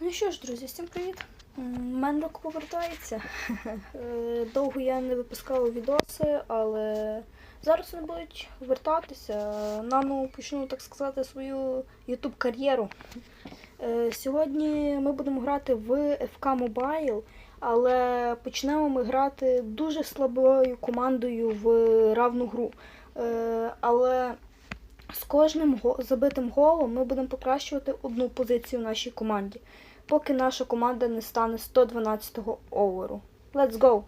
Ну що ж, друзі, всім привіт! М, Менрок повертається. Е, Довго я не випускала відоси, але зараз вони будуть вертатися. Нано почну, так сказати, свою YouTube кар'єру. Е, Сьогодні ми будемо грати в FK Mobile, але почнемо ми грати дуже слабою командою в равну гру. Е, Але з кожним забитим голом ми будемо покращувати одну позицію в нашій команді, поки наша команда не стане 112-го оверу. Let's go!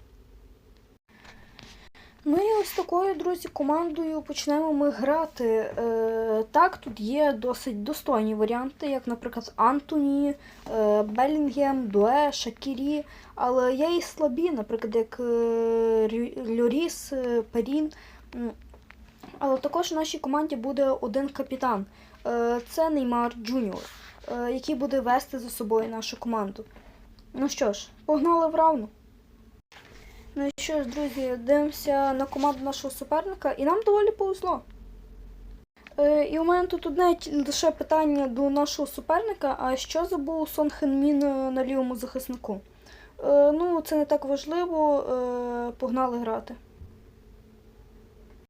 Ну і ось такою, друзі, командою почнемо ми грати. Е, так, тут є досить достойні варіанти, як, наприклад, Антоні, е, Белінгем, Дуе, Шакірі. Але є і слабі, наприклад, як е, Люріс, е, Перін. Але також в нашій команді буде один капітан. Е, Це Неймар Джуніор, який буде вести за собою нашу команду. Ну що ж, погнали в равну. Ну і що ж, друзі, дивимося на команду нашого суперника, і нам доволі повезло. Е, І у мене тут одне лише питання до нашого суперника: а що забув Сон Хенмін е, на лівому захиснику? Е, Ну, це не так важливо. Е, Погнали грати.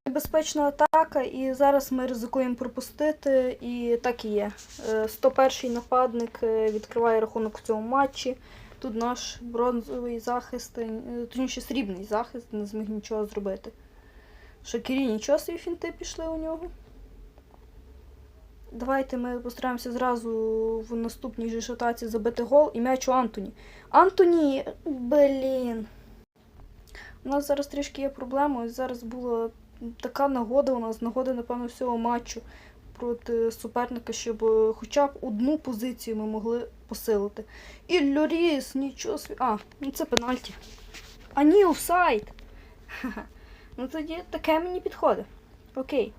Небезпечна атака, і зараз ми ризикуємо пропустити, і так і є. Е, 101-й нападник е, відкриває рахунок в цьому матчі. Тут наш бронзовий захист, е, точніше срібний захист, не зміг нічого зробити. Шакірі нічого собі фінти пішли у нього. Давайте ми постараємося зразу в наступній же шатаці забити гол і м'яч у Антоні. Антоні! Блін! У нас зараз трішки є проблема. Ось зараз була така нагода у нас, нагода, напевно, всього матчу проти суперника, щоб е, хоча б одну позицію ми могли посилити. І Льоріс, нічого собі. А, ну це пенальті. А ні, офсайд. Ну тоді таке мені підходить. Окей.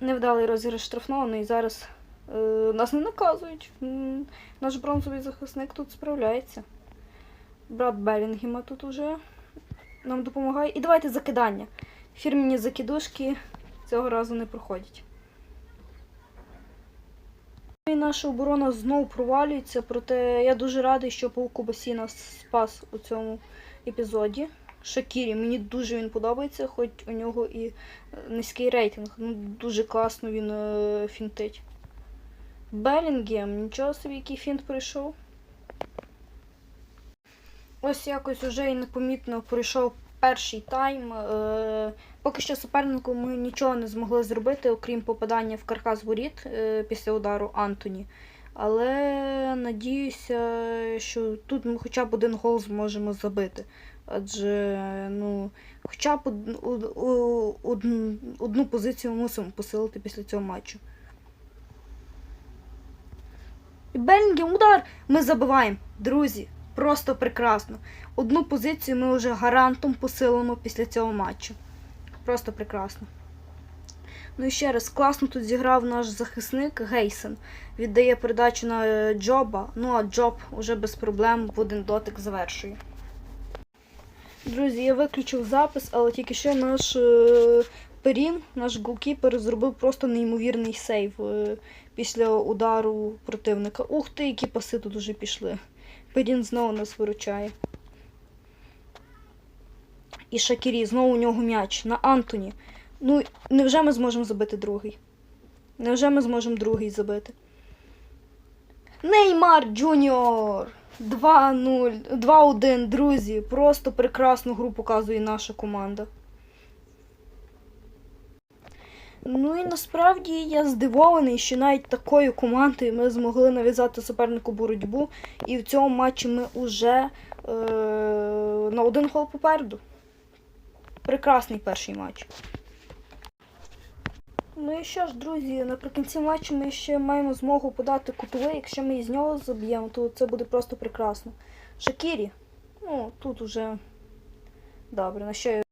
Невдалий розіграш штрафного, ну і зараз е, нас не наказують. Наш бронзовий захисник тут справляється. Брат Белінгема тут уже нам допомагає. І давайте закидання. Фірмені закидушки цього разу не проходять. І наша оборона знову провалюється, проте я дуже радий, що Кубасі нас спас у цьому епізоді. Шакірі, мені дуже він подобається, хоч у нього і е, низький рейтинг. Ну, дуже класно він е, фінтить. Белінгем, нічого собі, який фінт пройшов. Ось якось уже і непомітно пройшов перший тайм. Е, поки що супернику ми нічого не змогли зробити, окрім попадання в каркас воріт е, після удару Антоні. Але надіюся, що тут ми хоча б один гол зможемо забити. Адже ну, хоча б одну, позицію мусимо посилити після цього матчу. Белінгем, удар! Ми забиваємо, друзі. Просто прекрасно. Одну позицію ми вже гарантом посилимо після цього матчу. Просто прекрасно. Ну і ще раз, класно тут зіграв наш захисник Гейсен. Віддає передачу на е, Джоба. Ну а Джоб уже без проблем в один дотик завершує. Друзі, я виключив запис, але тільки що наш е, Перін, наш голкіпер, зробив просто неймовірний сейв е, після удару противника. Ух ти, які паси тут уже пішли. Перін знову нас виручає. І Шакірі, знову у нього м'яч на Антоні. Ну, невже ми зможемо забити другий? Невже ми зможемо другий забити? Неймар Джуніор! 2-0, 2-1, друзі. Просто прекрасну гру показує наша команда. Ну і насправді я здивований, що навіть такою командою ми змогли нав'язати супернику боротьбу. І в цьому матчі ми вже е, на один гол попереду. Прекрасний перший матч. Ну і що ж, друзі, наприкінці матчу ми ще маємо змогу подати кутовий. Якщо ми із нього заб'ємо, то це буде просто прекрасно. Шакірі. Ну, тут уже добре, на що я.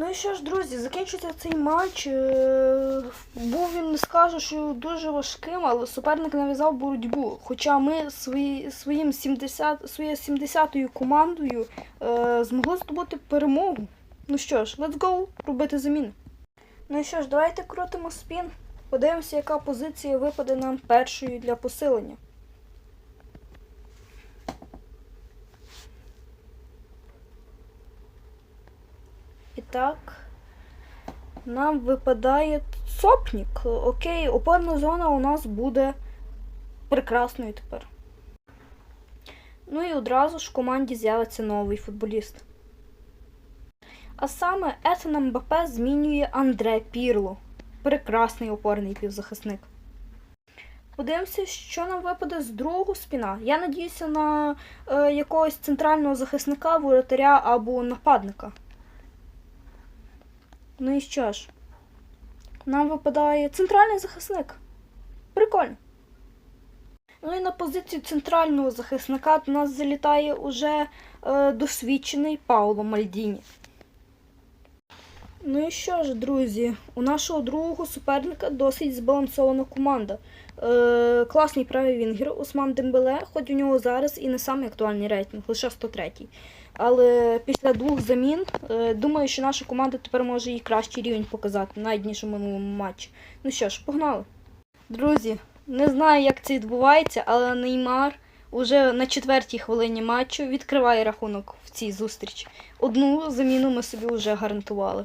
Ну і що ж, друзі, закінчується цей матч. Е, Був він не скажу, що дуже важким, але суперник нав'язав боротьбу. Хоча ми свої, своїм 70, своєю 70-ю командою е, змогли здобути перемогу. Ну що ж, let's go, робити заміни. Ну і що ж, давайте крутимо спін. Подивимося, яка позиція випаде нам першою для посилення. Так. Нам випадає сопнік. Окей, опорна зона у нас буде прекрасною тепер. Ну і одразу ж в команді з'явиться новий футболіст. А саме Етана Мбапе змінює Андре Пірло. Прекрасний опорний півзахисник. Подивимося, що нам випаде з другого спіна. Я надіюся на е, якогось центрального захисника, воротаря або нападника. Ну і що ж? Нам випадає центральний захисник. Прикольно. Ну і на позицію центрального захисника до нас залітає уже е, досвідчений Пауло Мальдіні. Ну і що ж, друзі, у нашого другого суперника досить збалансована команда. Е, класний правий вінгер Усман Дембеле, хоч у нього зараз і не самий актуальний рейтинг, лише 103. Але після двох замін, е, думаю, що наша команда тепер може і кращий рівень показати, навіть ніж у минулому матчі. Ну що ж, погнали. Друзі, не знаю, як це відбувається, але Неймар уже на четвертій хвилині матчу відкриває рахунок в цій зустрічі. Одну заміну ми собі вже гарантували.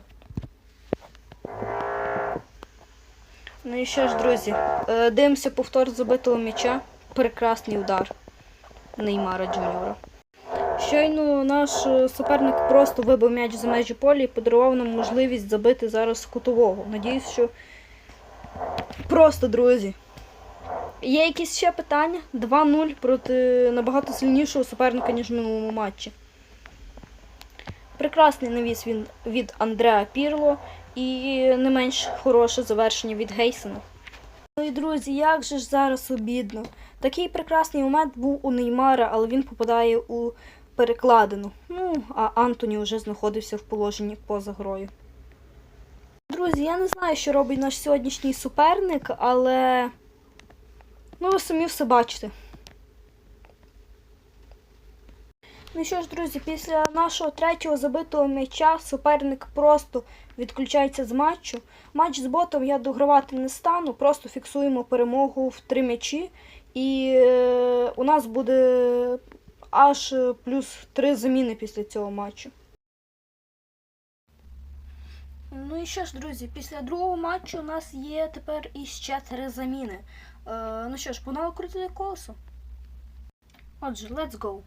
Ну і що ж, друзі, е, дивимося повтор забитого м'яча. Прекрасний удар Неймара Джуніора. Щойно наш е, суперник просто вибив м'яч за межі поля і подарував нам можливість забити зараз кутового. Надіюсь, що просто, друзі. Є якісь ще питання? 2-0 проти набагато сильнішого суперника, ніж в минулому матчі. Прекрасний навіс він від Андреа Пірло і не менш хороше завершення від Гейсона. Ну і друзі, як же ж зараз обідно. Такий прекрасний момент був у Неймара, але він попадає у перекладину. Ну, а Антоні вже знаходився в положенні поза грою. Друзі, я не знаю, що робить наш сьогоднішній суперник, але. Ну, ви самі все бачите. Ну що ж, друзі, після нашого третього забитого м'яча суперник просто відключається з матчу. Матч з ботом я догравати не стану, просто фіксуємо перемогу в три м'ячі. І е, у нас буде аж е, плюс три заміни після цього матчу. Ну і що ж, друзі, після другого матчу у нас є тепер іще три заміни. Е, ну що ж, погнали крутити колесо. Отже, let's go.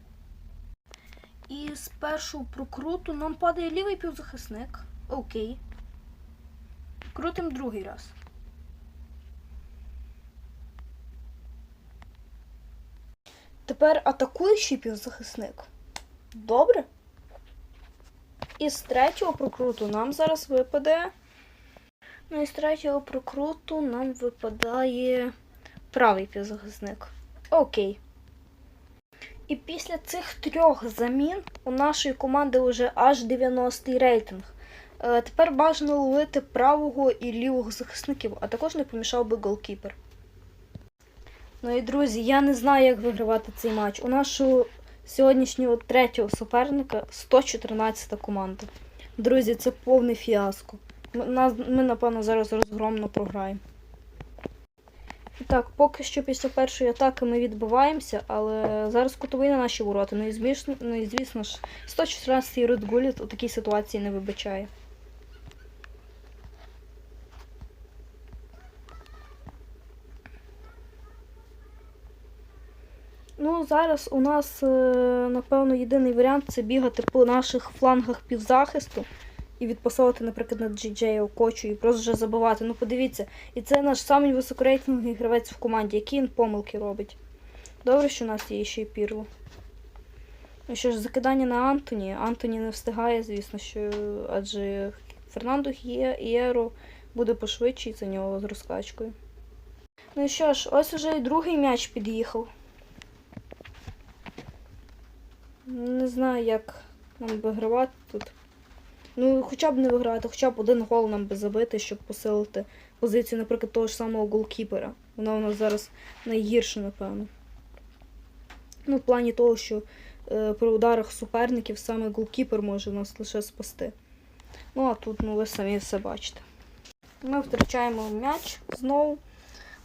І з першого прокруту нам падає лівий півзахисник. Окей. Крутим другий раз. Тепер атакуючий півзахисник. Добре. І з третього прокруту нам зараз випаде. Ну і з третього прокруту нам випадає правий півзахисник. Окей. І після цих трьох замін у нашої команди вже аж 90-й рейтинг. Е, тепер бажано ловити правого і лівого захисників, а також не помішав би голкіпер. Ну і друзі, я не знаю, як вигравати цей матч. У нашого сьогоднішнього третього суперника 114 команда. Друзі, це повне фіаско. Ми, напевно, зараз розгромно програємо. Так, поки що після першої атаки ми відбиваємося, але зараз кутовий на наші ворота. Ну і звісно, ну ж, 114-й Ред Гуліт у такій ситуації не вибачає. Ну, зараз у нас, е, напевно, єдиний варіант це бігати по наших флангах півзахисту і відпасовувати, наприклад, на Джей Окочу і просто вже забивати. Ну, подивіться, і це наш самий високорейтинговий гравець в команді, які він помилки робить. Добре, що у нас є ще й пірло. Ну що ж, закидання на Антоні. Антоні не встигає, звісно, що адже Фернандо Хіє Ієро буде пошвидший за нього з розкачкою. Ну що ж, ось уже і другий м'яч під'їхав. Не знаю, як нам вигравати тут. Ну, хоча б не виграти, хоча б один гол нам би забити, щоб посилити позицію, наприклад, того ж самого голкіпера. Вона у нас зараз найгірша, напевно. Ну, в плані того, що е, при ударах суперників саме голкіпер може нас лише спасти. Ну, а тут, ну, ви самі все бачите. Ми втрачаємо м'яч знову.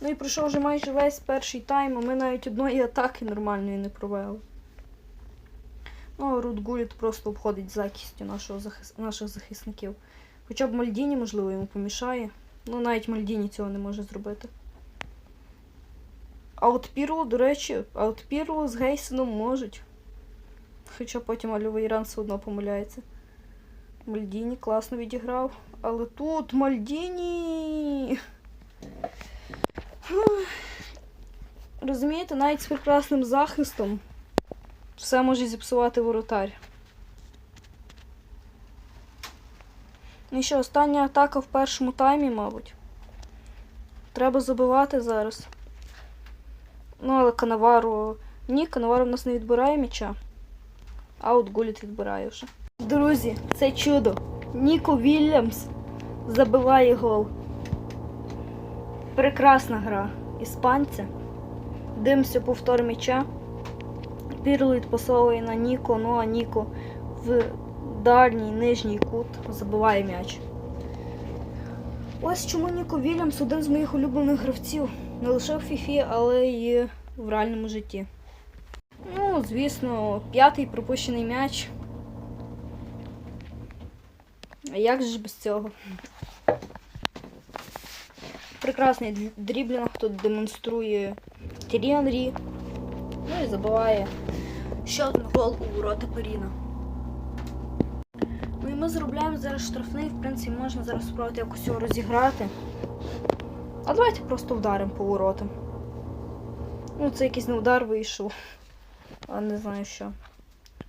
Ну і пройшов вже майже весь перший тайм, а ми навіть одної атаки нормальної не провели. Ну, Рут Гуліт просто обходить закістю нашого захис... наших захисників. Хоча б Мальдіні, можливо, йому помішає. Ну, навіть Мальдіні цього не може зробити. А от Пірло, до речі, а от Пірло з Гейсеном можуть. Хоча потім Альовий Ран все одно помиляється. Мальдіні класно відіграв. Але тут Мальдіні. Розумієте, навіть з прекрасним захистом все може зіпсувати воротар. Ну і що, остання атака в першому таймі, мабуть. Треба забивати зараз. Ну, але Канавару. Ні, Канавару в нас не відбирає м'яча. А от Гуліт відбирає вже. Друзі, це чудо. Ніко Вільямс забиває гол. Прекрасна гра іспанця. Дивимося повтор м'яча. Пірло відпасовує на Ніко, ну а Ніко в дальній нижній кут забиває м'яч. Ось чому Ніко Вільямс один з моїх улюблених гравців. Не лише в Фіфі, але й в реальному житті. Ну, звісно, п'ятий пропущений м'яч. А як же ж без цього? Прекрасний дріблінг тут демонструє Тірі Анрі. Ну і забиває ще один гол у ворота Періна. Ну і ми заробляємо зараз штрафний, в принципі, можна зараз спробувати якось його розіграти. А давайте просто вдаримо по воротам. Ну, це якийсь не удар вийшов. А не знаю що.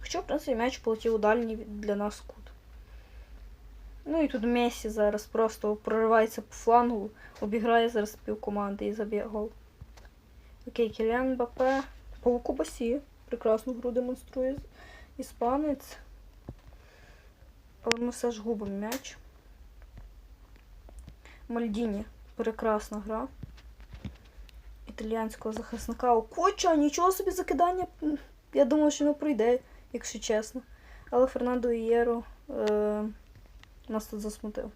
Хоча, в принципі, м'яч полетів у дальній для нас кут. Ну і тут Месі зараз просто проривається по флангу, обіграє зараз пів команди і заб'є гол. Окей, Кіліан Бапе. По. Прекрасну гру демонструє іспанець. Але ми все ж губимо м'яч. Мальдіні. Прекрасна гра. Італіянського захисника. О, нічого собі закидання. Я думав, що не пройде, якщо чесно. Але Фернандо Ієро е, нас тут засмутив.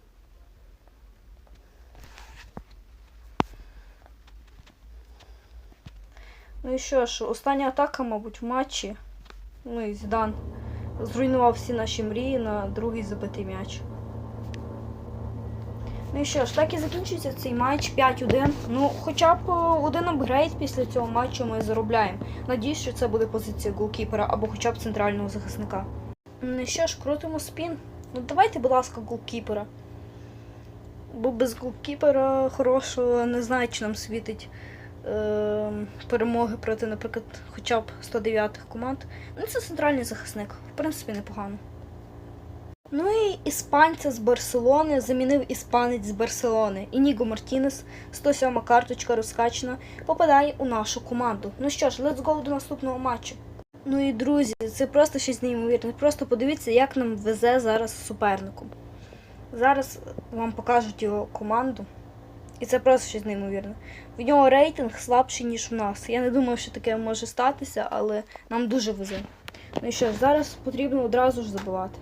Ну і що ж, остання атака, мабуть, в матчі. Ну і Зідан зруйнував всі наші мрії на другий забитий м'яч. Ну і що ж, так і закінчується цей матч 5-1. Ну, хоча б е, один апгрейд після цього матчу ми заробляємо. Надіюсь, що це буде позиція голкіпера або хоча б центрального захисника. Ну і що ж, крутимо спін. Ну давайте, будь ласка, голкіпера. Бо без голкіпера хорошого не знаю, чи нам світить е, перемоги проти, наприклад, хоча б 109-х команд. Ну, це центральний захисник. В принципі, непогано. Ну і іспанця з Барселони замінив іспанець з Барселони. Ініго Мартінес, 107 карточка розкачана, попадає у нашу команду. Ну що ж, let's go до наступного матчу. Ну і друзі, це просто щось неймовірне. Просто подивіться, як нам везе зараз суперником. Зараз вам покажуть його команду. І це просто щось неймовірне. В нього рейтинг слабший, ніж у нас. Я не думаю, що таке може статися, але нам дуже везе. Ну і що ж, зараз потрібно одразу ж забивати.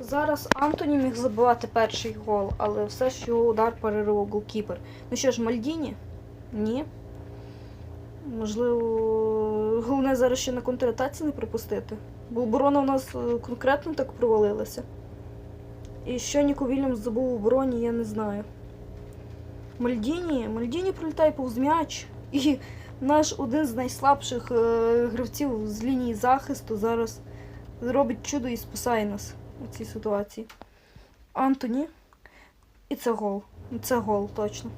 Зараз Антоні міг забивати перший гол, але все ж його удар перервав голкіпер. Ну що ж, Мальдіні? Ні. Можливо, головне зараз ще на контратаці не пропустити. Бо оборона в нас е, конкретно так провалилася. І що Ніко Вільямс забув у обороні, я не знаю. Мальдіні, Мальдіні пролітає повз м'яч. І наш один з найслабших е, гравців з лінії захисту зараз робить чудо і спасає нас у цій ситуації. Антоні. І це гол. Це гол, точно.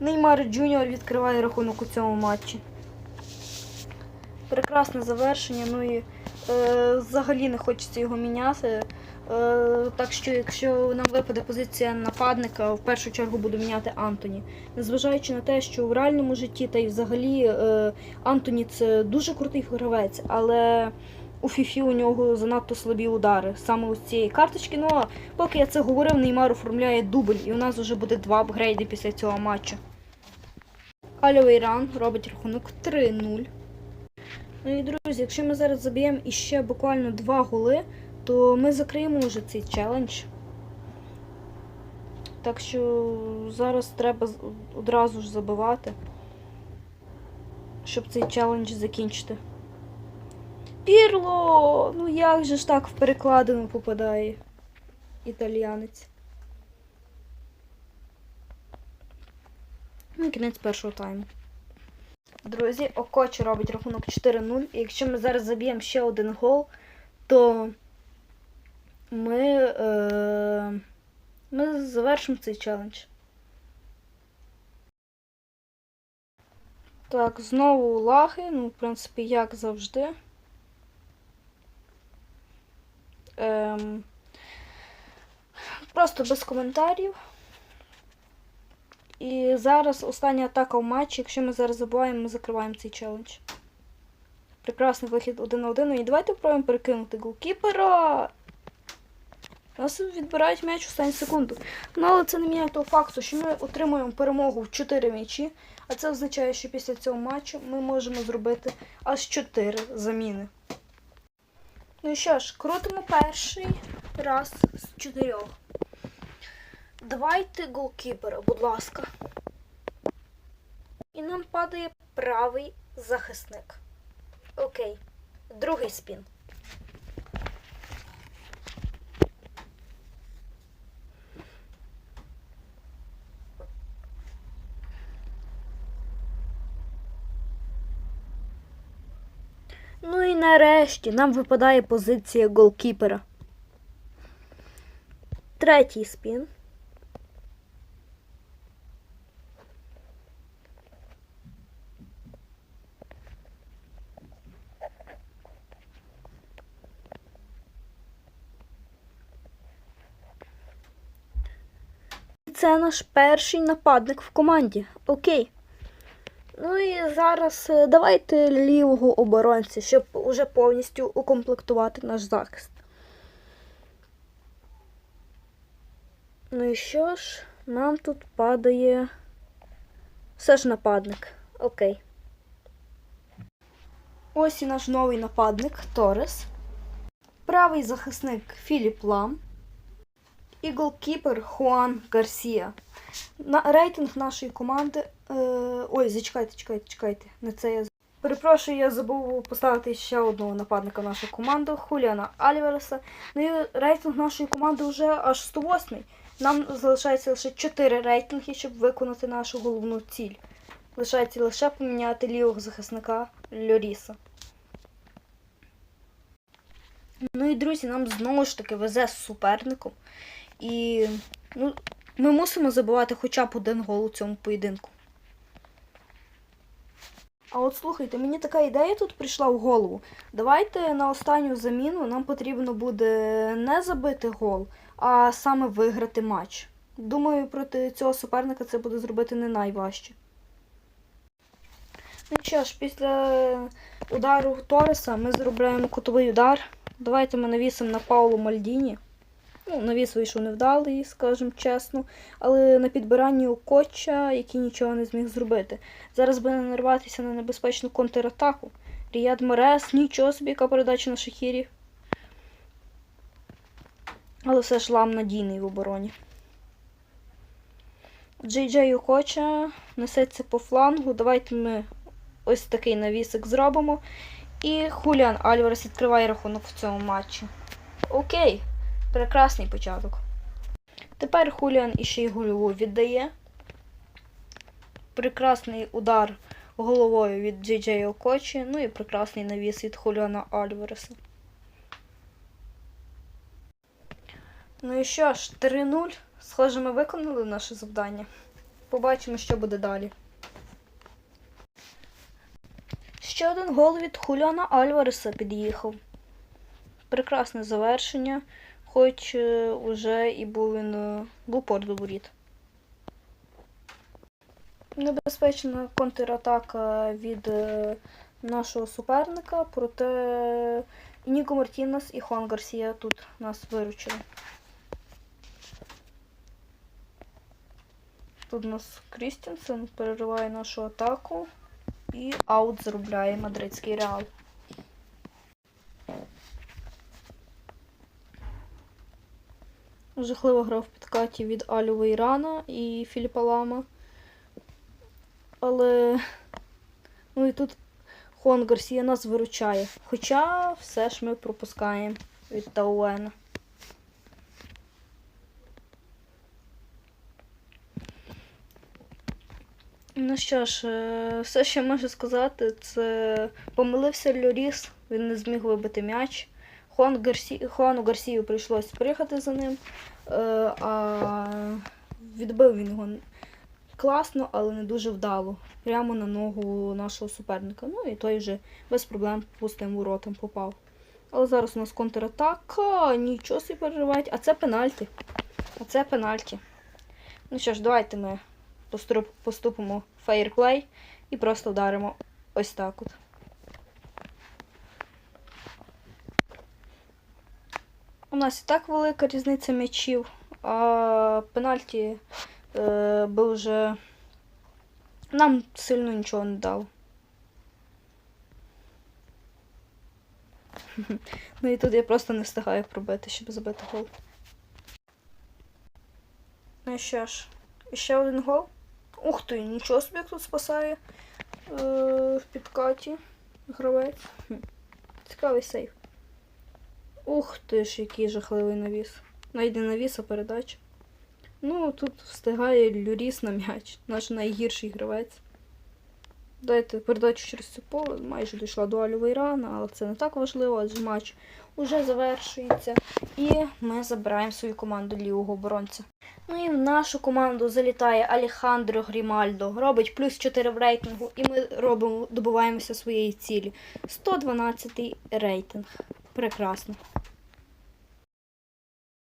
Неймар Джуніор відкриває рахунок у цьому матчі. Прекрасне завершення, ну і е, взагалі не хочеться його міняти. Е, так що, якщо нам випаде позиція нападника, в першу чергу буду міняти Антоні. Незважаючи на те, що в реальному житті та й взагалі е, Антоні це дуже крутий гравець, але у Фіфі у нього занадто слабі удари саме з цієї карточки. Ну а поки я це говорив, Неймар оформляє дубль, і у нас вже буде два апгрейди після цього матчу. Альовий ран робить рахунок 3-0. Ну і друзі, якщо ми зараз заб'ємо іще буквально два голи, то ми закриємо вже цей челендж. Так що зараз треба одразу ж забивати, щоб цей челендж закінчити. Пірло! Ну як же ж так в перекладину попадає італіянець. Ну, кінець першого тайму. Друзі, Окочі робить рахунок 4-0. І якщо ми зараз заб'ємо ще один гол, то ми, е, ми завершимо цей челендж. Так, знову лаги, ну, в принципі, як завжди. Ем, просто без коментарів. І зараз остання атака в матчі. Якщо ми зараз забуваємо, ми закриваємо цей челендж. Прекрасний вихід один на один. І давайте спробуємо перекинути голкіпера. Нас відбирають м'яч останню секунду. Ну, але це не міняє того факту, що ми отримуємо перемогу в 4 м'ячі. А це означає, що після цього матчу ми можемо зробити аж 4 заміни. Ну що ж, крутимо перший раз з чотирьох. Давайте голкіпера, будь ласка. І нам падає правий захисник. Окей. Другий спін. Нарешті нам випадає позиція голкіпера. Третій спін. Це наш перший нападник в команді. Окей. Ну і зараз е, давайте лівого оборонця, щоб уже повністю укомплектувати наш захист. Ну і що ж, нам тут падає все ж нападник. Окей. Ось і наш новий нападник Торес. Правий захисник Філіп Лам. І голкіпер Хуан Гарсія. На рейтинг нашої команди. Е, ой, зачекайте, чекайте, чекайте. Не це я Перепрошую, я забув поставити ще одного нападника в нашу команду Хуліана Альвареса. Ну і рейтинг нашої команди вже аж 108. Нам залишається лише 4 рейтинги, щоб виконати нашу головну ціль. Лишається лише поміняти лівого захисника Льоріса. Ну і друзі, нам знову ж таки везе з суперником. І ну, ми мусимо забивати хоча б один гол у цьому поєдинку. А от слухайте, мені така ідея тут прийшла в голову. Давайте на останню заміну нам потрібно буде не забити гол, а саме виграти матч. Думаю, проти цього суперника це буде зробити не найважче. Ну що ж, після удару Тореса ми зробляємо кутовий удар. Давайте ми навісимо на Паулу Мальдіні. Ну, навіс вийшов невдалий, скажімо чесно, але на підбиранні у Коча, який нічого не зміг зробити. Зараз би не нарватися на небезпечну контратаку. Ріяд Морес, нічого собі, яка передача на Шахірі. Але все ж лам надійний в обороні. Джей Джей Коча несеться по флангу. Давайте ми ось такий навісик зробимо. І Хуліан Альварес відкриває рахунок в цьому матчі. Окей. Прекрасний початок. Тепер Хуліан іще й гольову віддає. Прекрасний удар головою від Джей Окочі. Ну і прекрасний навіс від Хуліана Альвареса. Ну і що ж, 3-0. Схоже, ми виконали наше завдання. Побачимо, що буде далі. Ще один гол від Хуліана Альвареса під'їхав. Прекрасне завершення, хоч е, уже і був він е, був воріт. Небезпечна контратака від е, нашого суперника, проте Ніко Мартінес і Хуан Гарсія тут нас виручили. Тут у нас Крістінсен перериває нашу атаку і аут заробляє мадридський реал. Жахливо грав в підкаті від Алю Вейрана і Філіпа Лама. Але ну і тут Хуан Гарсія нас виручає. Хоча все ж ми пропускаємо від Тауена. Ну що ж, е, все, що можу сказати, це помилився Льоріс, він не зміг вибити м'яч. Хуан Гарсі... Хуану Гарсію прийшлось приїхати за ним, е, а відбив він його класно, але не дуже вдало. Прямо на ногу нашого суперника. Ну і той вже без проблем пустим воротам попав. Але зараз у нас контратака, нічого собі переривають. А це пенальті. А це пенальті. Ну що ж, давайте ми поступ- поступимо фейерплей і просто вдаримо ось так от. Нас і так велика різниця м'ячів, а пенальті е, би вже нам сильно нічого не дав. Ну і тут я просто не встигаю пробити, щоб забити гол. Ну що ж, ще один гол. Ух ти, нічого собі тут спасає е, в підкаті гравець. Цікавий сейф. Ух ти ж, який жахливий навіс. Найде навіс, а передача. Ну, тут встигає Люріс на м'яч, наш найгірший гравець. Дайте передачу через це поле. Майже дійшла до Альової рани, але це не так важливо, адже матч уже завершується. І ми забираємо свою команду лівого оборонця. Ну і в нашу команду залітає Алехандро Грімальдо, робить плюс 4 в рейтингу, і ми робимо, добуваємося своєї цілі. 112 рейтинг. Прекрасно.